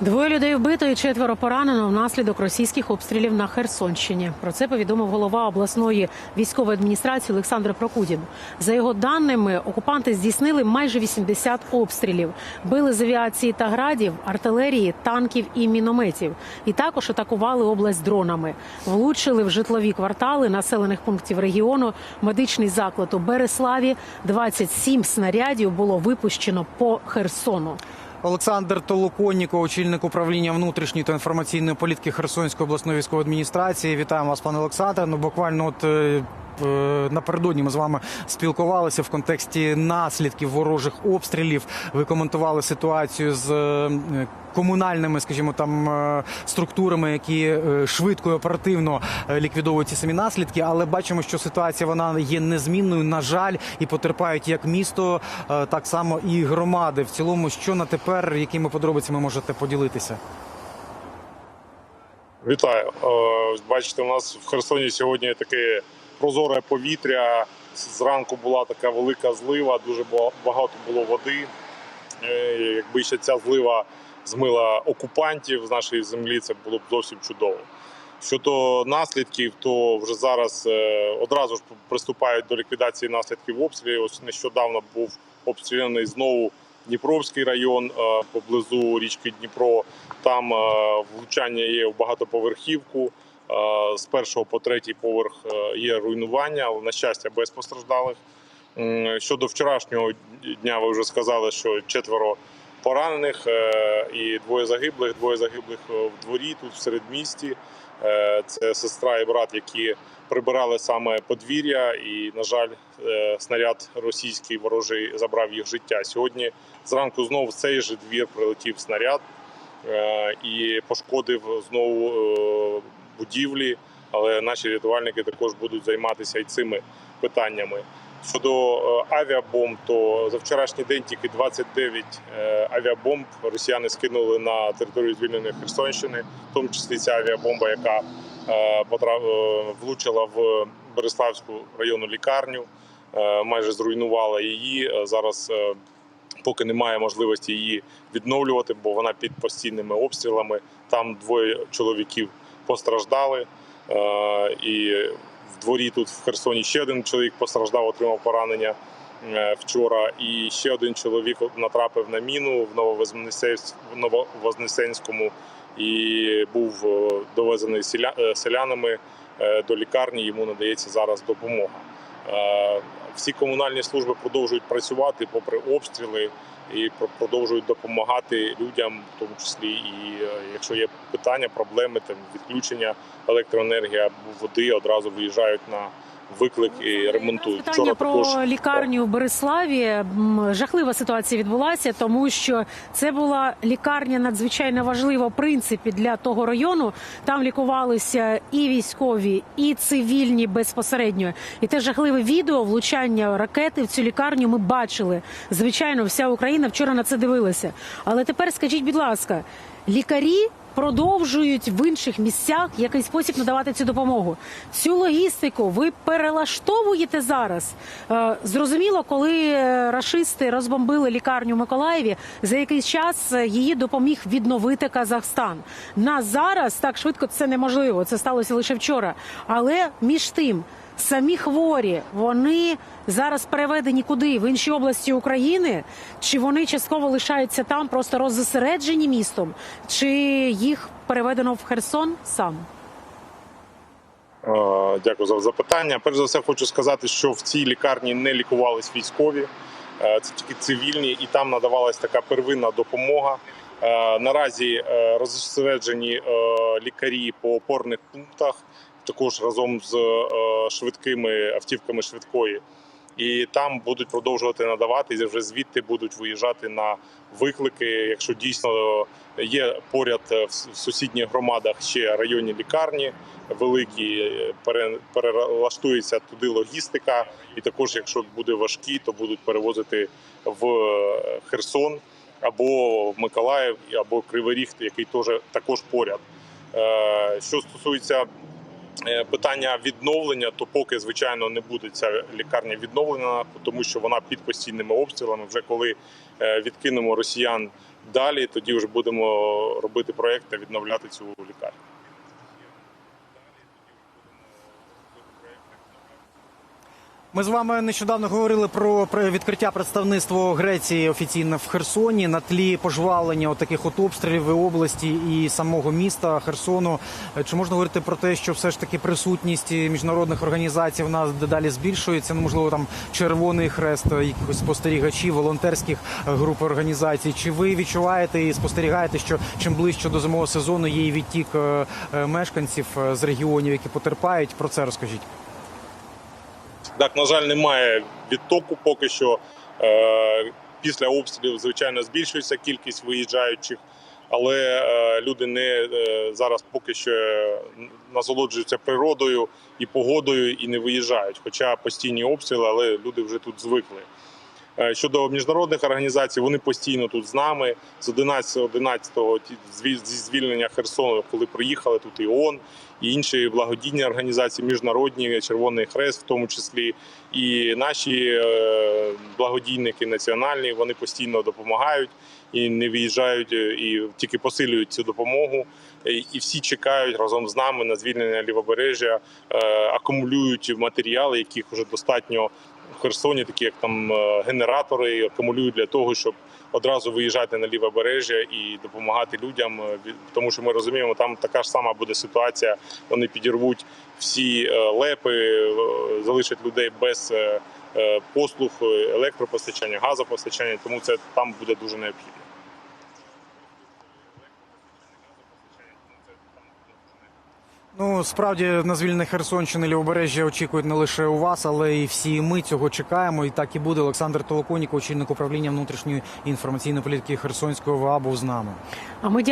Двоє людей вбито і четверо поранено внаслідок російських обстрілів на Херсонщині. Про це повідомив голова обласної військової адміністрації Олександр Прокудін. За його даними, окупанти здійснили майже 80 обстрілів, били з авіації та градів, артилерії, танків і мінометів. І також атакували область дронами. Влучили в житлові квартали населених пунктів регіону. Медичний заклад у Береславі. 27 снарядів було випущено по Херсону. Олександр Толоконніко, очільник управління внутрішньої та інформаційної політики Херсонської обласної військової адміністрації. Вітаємо вас, пане Олександре. Ну буквально от. Е, Напередодні ми з вами спілкувалися в контексті наслідків ворожих обстрілів. Ви коментували ситуацію з е, комунальними, скажімо, там е, структурами, які швидко і оперативно ліквідовують ці самі наслідки. Але бачимо, що ситуація вона є незмінною. На жаль, і потерпають як місто, так само і громади. В цілому, що на тепер, якими подробицями можете поділитися? Вітаю. Бачите, у нас в Херсоні сьогодні таке прозоре повітря. Зранку була така велика злива, дуже багато було води. Е, Якби ще ця злива змила окупантів з нашої землі, це було б зовсім чудово. Щодо наслідків, то вже зараз е, одразу ж приступають до ліквідації наслідків обстрілів. Ось нещодавно був обстріляний знову Дніпровський район е, поблизу річки Дніпро. Там влучання є в багатоповерхівку. З першого по третій поверх е, є руйнування, але на щастя без постраждалих. Щодо вчорашнього дня, ви вже сказали, що четверо поранених е, і двоє загиблих. Двоє загиблих е, в дворі тут в середмісті. Це сестра і брат, які прибирали саме подвір'я, і на жаль, снаряд російський ворожий забрав їх життя. Сьогодні зранку знову в цей же двір прилетів снаряд і пошкодив знову будівлі. Але наші рятувальники також будуть займатися і цими питаннями. Щодо е, авіабомб, то за вчорашній день тільки 29 е, авіабомб росіяни скинули на територію звільненої Херсонщини, в тому числі ця авіабомба, яка е, влучила в Береславську районну лікарню, майже зруйнувала її. Зараз поки немає можливості її відновлювати, бо вона під постійними обстрілами. Там двоє чоловіків постраждали. Е, І в дворі тут в Херсоні ще один чоловік постраждав, отримав поранення е, вчора. І ще один чоловік натрапив на міну в Нововознесенському і був е, довезений селянами до лікарні. Йому надається зараз допомога. Всі комунальні служби продовжують працювати попри обстріли і продовжують допомагати людям, в тому числі і е, якщо є питання, проблеми там відключення електроенергії або води, одразу виїжджають на виклик і ремонтують. Питання про лікарню в Береславі. Жахлива ситуація відбулася, тому що це була лікарня надзвичайно важлива в принципі для того району. Там лікувалися і військові, і цивільні безпосередньо. І те жахливе відео влучання ракети в цю лікарню ми бачили. Звичайно, вся Україна вчора на це дивилася. Але тепер скажіть, будь ласка, лікарі продовжують в інших місцях якийсь спосіб надавати цю допомогу. Цю логістику ви перелаштовуєте зараз. Е, Зрозуміло, коли е, рашисти розбомбили лікарню в Миколаєві, за якийсь час е, її допоміг відновити Казахстан. На зараз так швидко це неможливо. Це сталося лише вчора. Але між тим. Самі хворі вони зараз переведені куди в інші області України, чи вони частково лишаються там, просто роззосереджені містом, чи їх переведено в Херсон сам? Дякую за запитання. Перш за все, хочу сказати, що в цій лікарні не лікувались військові, Е, це тільки цивільні, і там надавалась така первинна допомога. Е, Наразі е, розсереджені лікарі по опорних пунктах, також разом з е, швидкими автівками швидкої. І там будуть продовжувати надавати, і вже звідти будуть виїжджати на виклики. Якщо дійсно є поряд е, в сусідніх громадах ще районні лікарні великі, е, перелаштується туди логістика, і також, якщо буде важкі, то будуть перевозити в е, Херсон або в Миколаїв, або Кривий Ріг, який теж також поряд. Е, Що стосується е, питання відновлення, то поки звичайно не буде ця лікарня відновлена, тому що вона під постійними обстрілами. Вже коли е, відкинемо росіян далі тоді вже будемо робити проект та відновляти цю лікарню. Ми з вами нещодавно говорили про відкриття представництва Греції офіційно в Херсоні на тлі пожвавлення таких от обстрілів і області і самого міста Херсону. Чи можна говорити про те, що все ж таки присутність міжнародних організацій в нас дедалі збільшується? Ну, можливо, там Червоний Хрест, якихось спостерігачів, волонтерських груп організацій. Чи ви відчуваєте і спостерігаєте, що чим ближче до зимового сезону є відтік е, е, мешканців е, з регіонів, які потерпають? Про це розкажіть. Так, на жаль, немає відтоку поки що. Е, Після обстрілів, звичайно, збільшується кількість виїжджаючих, але е, люди не е, зараз поки що насолоджуються природою і погодою і не виїжджають. Хоча постійні обстріли, але люди вже тут звикли. Е, Щодо міжнародних організацій, вони постійно тут з нами. З 11-11 ті- зі звільнення Херсону, коли приїхали тут і ООН, і інші благодійні організації, міжнародні, Червоний Хрест, в тому числі, і наші е, благодійники національні, вони постійно допомагають і не виїжджають, е, і тільки посилюють цю допомогу. І всі чекають разом з нами на звільнення лівобережжя, акумулюють матеріали, яких вже достатньо Херсоні, такі як там е, генератори, акумулюють для того, щоб одразу виїжджати на лівобережжя і допомагати людям. е, Тому що ми розуміємо, там така ж сама буде ситуація. Вони підірвуть всі е, лепи, залишать людей без послуг електропостачання, газопостачання. Тому це там буде дуже необхідно. Ну справді на звільнення Херсонщини лівобережжя очікують не лише у вас, але і всі ми цього чекаємо. І так і буде. Олександр Толоконіко, очільник управління внутрішньої інформаційної політики Херсонського ВА, був з нами. А ми